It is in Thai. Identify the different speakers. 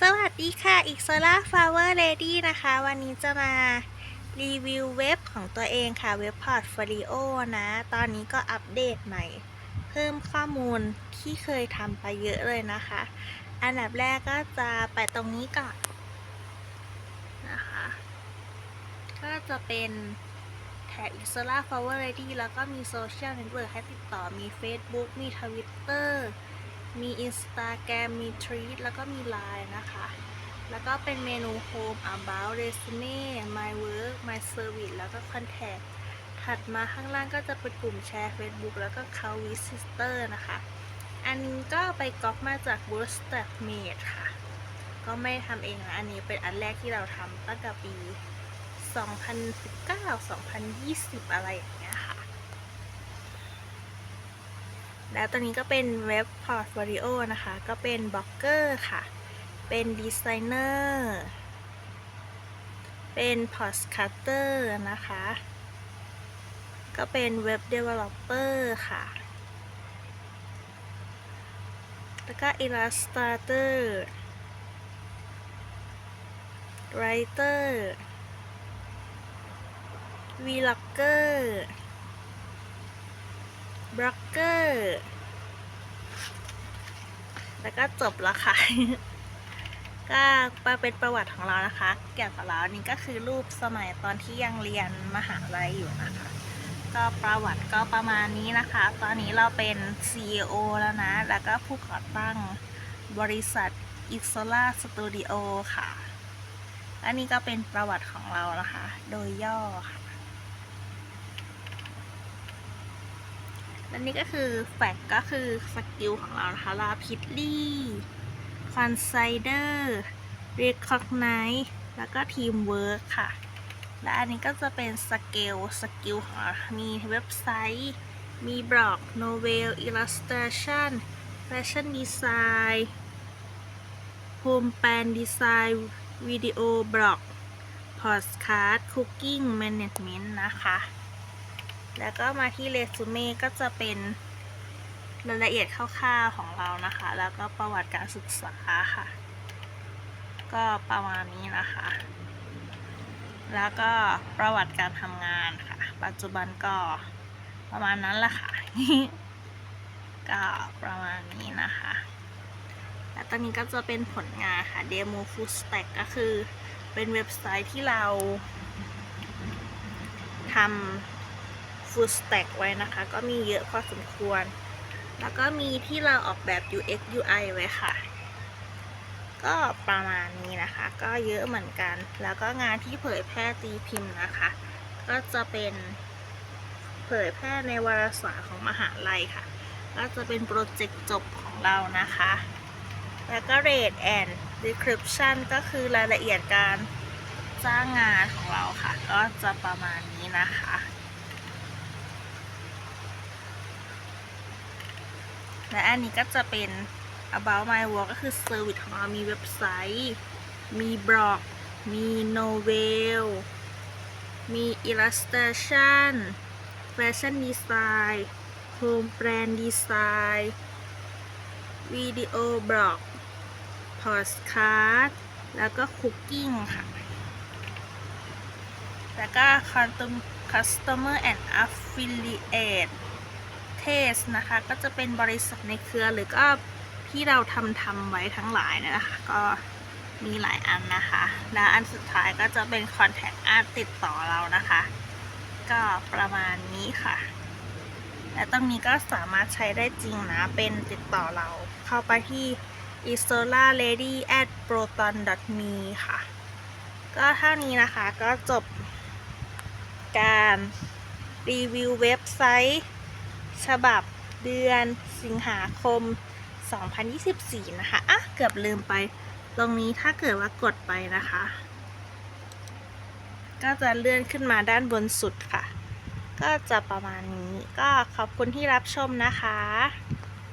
Speaker 1: สวัสดีค่ะ อีกโซล่าฟลาวเวอร์เลดี้นะคะ วันนี้จะมารีวิวเว็บของตัวเองค่ะ เว็บพอร์ตโฟลิโอนะ ตอนนี้ก็อัปเดตใหม่ เพิ่มข้อมูลที่เคยทำไปเยอะเลยนะคะ อันดับแรกก็จะไปตรงนี้ก่อนนะคะ ก็จะเป็นแท็กอิสระฟลาวเวอร์เลดี้แล้วก็มีโซเชียลเน็ตเวิร์กให้ติดต่อมี Facebook มี Twitter มี Instagram มี Tweet แล้วก็มี Line นะคะ แล้วก็เป็นเมนู Home About Resume My Work My Service แล้วก็ Contact ถัดมาข้างล่างก็จะเป็นกลุ่มแชร์ Facebook แล้วก็ c o w i s i s t e r นะคะ อันนี้ก็ไปก๊อปมาจาก w o r s t a g Made ค่ะ ก็ไม่ทำเองนะ อันนี้เป็นอันแรกที่เราทำตั้งแต่ปี 2019-2020 อะไรอย่างเงี้ยค่ะ แล้วตอนนี้ก็เป็นเว็บพอร์ตโฟลิโอนะคะ ก็เป็นบล็อกเกอร์ค่ะ เป็นดีไซเนอร์เป็นพอร์ตคัตเตอร์นะคะ ก็เป็นเว็บเดเวลลอปเปอร์ค่ะ แล้วก็ Illustrator Writer Vlogger บล็อกเกอร์ แล้วก็จบแล้วค่ะ ก็มาเป็นประวัติของเรานะคะ เกี่ยวกับเรานี่ก็คือรูปสมัยตอนที่ยังเรียนมหาลัยอยู่นะคะ ก็ประวัติก็ประมาณนี้นะคะ ตอนนี้เราเป็น CEO แล้วนะ แล้วก็ผู้ก่อตั้งบริษัท i x o l a Studio ค่ะ อันนี้ก็เป็นประวัติของเรานะคะ โดยย่อค่ะ และนี่ก็คือแฟกก็คือสกิลของเรานะคะลาพิดลี่คอนไซเดอร์เรียกคอกไนท์แล้วก็ทีมเวิร์คค่ะ และอันนี้ก็จะเป็นสเกลสกิลของเรา มีเว็บไซต์ มีบล็อกโนเวลอิลลัส r a ชันแฟชั่นดีไซน์โฮมแปนดีไซน์วิดีโอบล็อกพอดคาสต์คุกกิ้งแมネจเมนต์นะคะ แล้วก็มาที่เรซูเม่ก็จะเป็นรายละเอียดคร่าวๆของเรานะคะ แล้วก็ประวัติการศึกษาค่ะ ก็ประมาณนี้นะคะ แล้วก็ประวัติการทำงานค่ะ ปัจจุบันก็ประมาณนั้นแหละค่ะ ก็ประมาณนี้นะคะ และตอนนี้ก็จะเป็นผลงานค่ะ Demo Full Stack ก็คือเป็นเว็บไซต์ที่เราทำ full stack ไว้นะคะ ก็มีเยอะพอสมควร แล้วก็มีที่เราออกแบบ UX UI ไว้ค่ะ ก็ประมาณนี้นะคะ ก็เยอะเหมือนกัน แล้วก็งานที่เผยแพร่ตีพิมพ์นะคะ ก็จะเป็นเผยแพร่ในวารสารของมหาลัยค่ะ ก็จะเป็นโปรเจกต์จบของเรานะคะ แล้วก็ rate and description ก็คือรายละเอียดการจ้างงานของเราค่ะ ก็จะประมาณนี้นะคะ และอันนี้ก็จะเป็น about my work ก็คือ service ของเรามีเว็บไซต์ มีบล็อก มีโนเวล มี illustration fashion design home brand design วิดีโอบล็อก postcard แล้วก็ cooking ค่ะ แล้วก็ custom- customer and affiliate test นะคะ ก็จะเป็นบริษัทในเครือหรือก็ที่เราทำทำไว้ทั้งหลายนะคะ ก็มีหลายอันนะคะ และอันสุดท้ายก็จะเป็น contact us ติดต่อเรานะคะ ก็ประมาณนี้ค่ะ และตรงนี้ก็สามารถใช้ได้จริงนะ เป็นติดต่อเราเข้าไปที่ isola lady at proton me ค่ะ ก็เท่านี้นะคะก็จบการรีวิวเว็บไซต์ ฉบับเดือนสิงหาคม 2024 นะคะ อะ เกือบลืมไป ตรงนี้ถ้าเกิดว่ากดไปนะคะ ก็จะเลื่อนขึ้นมาด้านบนสุดค่ะ ก็จะประมาณนี้ ก็ขอบคุณที่รับชมนะคะ